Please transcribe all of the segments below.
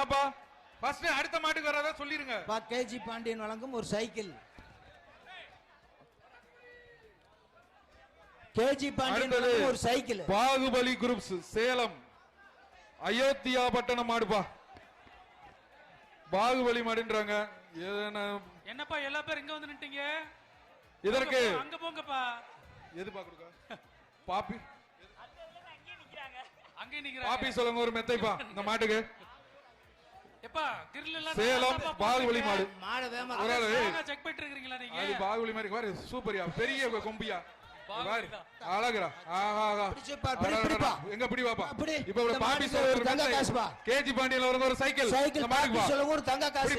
வாப்பா ஃபர்ஸ்ட் அடுத்த மாட்டுக்கு வராதா சொல்லிருங்க. பா கேஜி பாண்டியன் வழங்கும் ஒரு சைக்கிள். கேஜி பாண்டியன் வழங்கும் ஒரு சைக்கிள். பாகுபலி குரூப்ஸ் சேலம். அயோத்தியா பட்டணம் மாடுப்பா. பாகுபலி மாடுன்றாங்க. என்னப்பா எல்லா பேரும் இங்க வந்து நின்ட்டீங்க இதற்கு போங்க, அங்க போங்கப்பா. எது பாக்குறா பாப்பி. அங்கே பாப்பி நிக்கிறாங்க. சொல்லுங்க ஒரு மெத்தைப்பா இந்த மாட்டுக்கு. சேலம் பாகுபலி மாடு. போடுறீங்க. மாட வேமா ஒரு ஆளு செக் பண்ணிட்டு இருக்கீங்களா நீங்க? அது பாகுபலி மாதிரி பாரு சூப்பரியா பெரிய கொம்பியா. அழகுடா. ஆஹா. எங்க பிடி பாப்பா பிடி. இப்ப இவ்வளவு இந்த பாப்பி மாட்டுக்கு சொல்ல ஒரு தங்க காசுப்பா. கேஜி பாண்டியன்ல வரங்க ஒரு சைக்கிள். சைக்கிள் பாப்பி. சொல்லுங்க ஒரு தங்க காசு.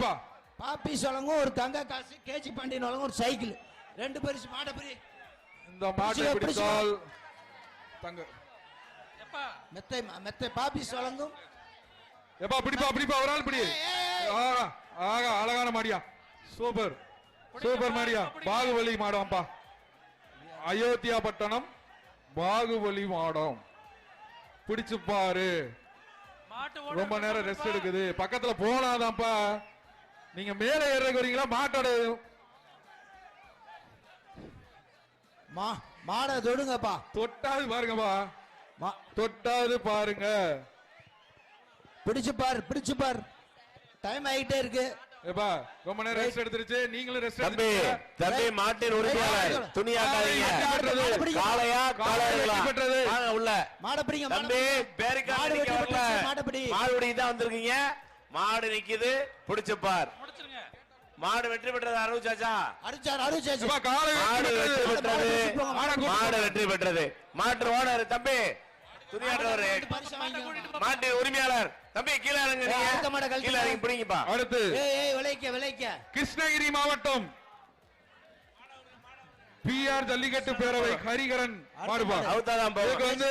பாப்பி சொல்லுங்க ஒரு தங்க காசு கேஜி பாண்டியன் வழங்கும் ஒரு சைக்கிள். ரெண்டு பரிசு மாட பிரி. இந்த மாட்டை பிடித்தால் தங்க. மெத்தை மெத்தை பாப்பி வழங்கும் எப்பா பிடிப்பா பிடிப்பா ஒரு ஆள் பிடி. ஆகா ஆகா அழகான மாடியா. சூப்பர். சூப்பர் மாடியா. பாகுபலி மாடம்ப்பா. அயோத்தியா பட்டணம் பாகுபலி மாடம். பிடிச்சு பாரு. ரொம்ப நேரம் ரெஸ்ட் எடுக்குது. பக்கத்துல போனாதான்ப்பா. நீங்க மேல ஏறதுக்கு வரீங்களா? மாட்டோட மா மாட தொடுங்கப்பா. தொட்டாது பாருங்கப்பா. மா- தொட்டாது பாருங்க. பிடிச்சு பாரு பிடிச்சு பாரு. டைம் ஆகிட்டே இருக்கு. ஏப்பா ரொம்ப நேரம் ரெஸ்ட் எடுத்துருச்சு. நீங்களும் ரெஸ்ட் தம்பி தம்பி மாட்டின் உரிமையாளர் துணியாக்காதீங்க. காளையா காளையா பெற்றது. வாங்க உள்ள. மாட பிடிங்க மாட தம்பி. பேருக்கா மாடு வரல. போட்டுருச்சு, மாடு பிடி. மாடு பிடிக்க தான் வந்திருக்கீங்க. மாடு நிக்குது. பிடிச்சு பார். முடிச்சிருங்க. மாடு வெற்றி பெற்றது அடிச்சாச்சு ஏப்பா, காலை மாடு வெற்றி பெற்றது. மாடை வெற்றி பெற்றது. மாட்டு ஓனர் தம்பி. மாட்டு உரிமையாளர். தம்பி கீழே கீழே பிடிங்கப்பா. அடுத்து. ஏய் ஏய் விளைக்க விளைக்க. கிருஷ்ணகிரி மாவட்டம். பி ஆர் ஜல்லிக்கட்டு பேரவை ஹரிகரன் மாடுபா. வந்து